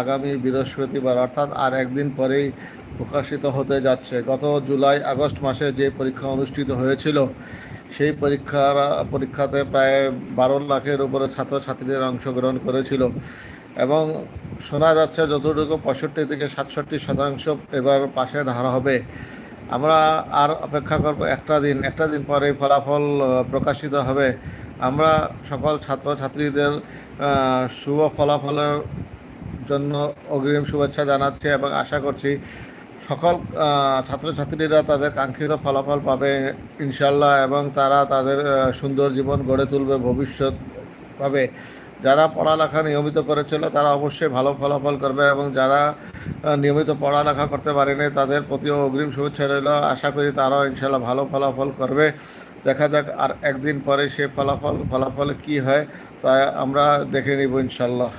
আগামী বৃহস্পতিবার, অর্থাৎ আর একদিন পরেই প্রকাশিত হতে যাচ্ছে। গত জুলাই, আগস্ট মাসে যে পরীক্ষা অনুষ্ঠিত হয়েছিল, সেই পরীক্ষার, পরীক্ষাতে প্রায় বারো লাখের উপরে ছাত্রছাত্রীরা অংশগ্রহণ করেছিল এবং শোনা যাচ্ছে যতটুকু পঁয়ষট্টি থেকে সাতষট্টি শতাংশ এবার পাশের হার হবে। আমরা আর অপেক্ষা করব একটা দিন একটা দিন পরে ফলাফল প্রকাশিত হবে। আমরা সকল ছাত্রছাত্রীদের শুভ ফলাফলের জন্য অগ্রিম শুভেচ্ছা জানাচ্ছি এবং আশা করছি সকল ছাত্রছাত্রীরা তাদের কাঙ্ক্ষিত ফলাফল পাবে ইনশাল্লাহ এবং তারা তাদের সুন্দর জীবন গড়ে তুলবে ভবিষ্যৎ পাবে যারা পড়ালেখা নিয়মিত করেছিল তারা অবশ্যই ভালো ফলাফল করবে এবং যারা নিয়মিত পড়ালেখা করতে পারেনি তাদের প্রতিও অগ্রিম শুভেচ্ছা রইল। আশা করি তারাও ইনশাল্লাহ ভালো ফলাফল করবে। দেখা যাক আর একদিন পরে সে ফলাফল ফলাফল কি হয় তা আমরা দেখে নিব ইনশাল্লাহ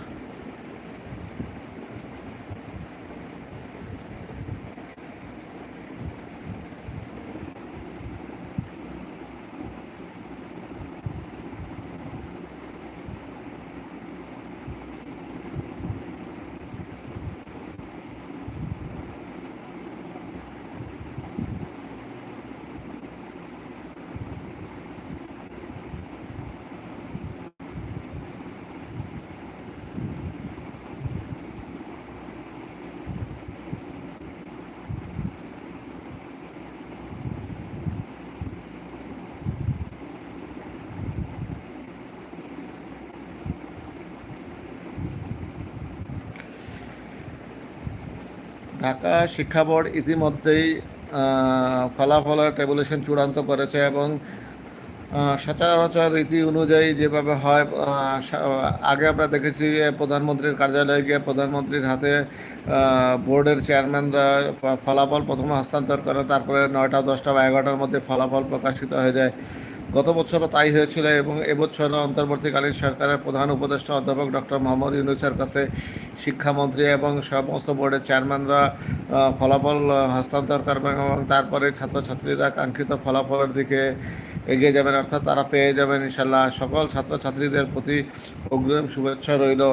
ঢাকা শিক্ষা বোর্ড ইতিমধ্যেই ফলাফলের টেবুলেশন চূড়ান্ত করেছে এবং সচরাচর রীতি অনুযায়ী যেভাবে হয় আগে আমরা দেখেছি প্রধানমন্ত্রীর কার্যালয়ে গিয়ে প্রধানমন্ত্রীর হাতে বোর্ডের চেয়ারম্যানরা ফলাফল প্রথমে হস্তান্তর করে, তারপরে নয়টা, দশটা বা এগারোটার মধ্যে ফলাফল প্রকাশিত হয়ে যায়। গত বছরও তাই হয়েছিল এবং এবছরও অন্তর্বর্তীকালীন সরকারের প্রধান উপদেষ্টা অধ্যাপক ডক্টর মোহাম্মদ ইউনুসের কাছে শিক্ষামন্ত্রী এবং সমস্ত বোর্ডের চেয়ারম্যানরা ফলাফল হস্তান্তর করবেন এবং তারপরে ছাত্রছাত্রীরা কাঙ্ক্ষিত ফলাফলের দিকে এগিয়ে যাবেন, অর্থাৎ তারা পেয়ে যাবেন ইনশাল্লাহ সকল ছাত্রছাত্রীদের প্রতি অগ্রিম শুভেচ্ছা রইল।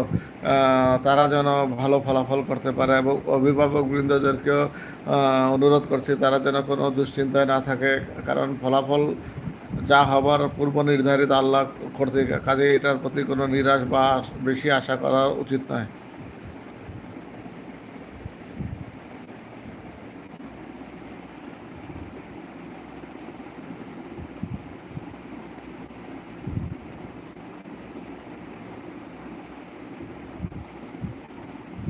তারা যেন ভালো ফলাফল করতে পারে এবং অভিভাবক বৃন্দদেরকেও অনুরোধ করছি, তারা যেন কোনো দুশ্চিন্তায় না থাকে, কারণ ফলাফল যা হবার পূর্ব নির্ধারিত আল্লাহ করতে কাজে এটার প্রতি কোনো নিরাশ বা বেশি আশা করা উচিত নয়।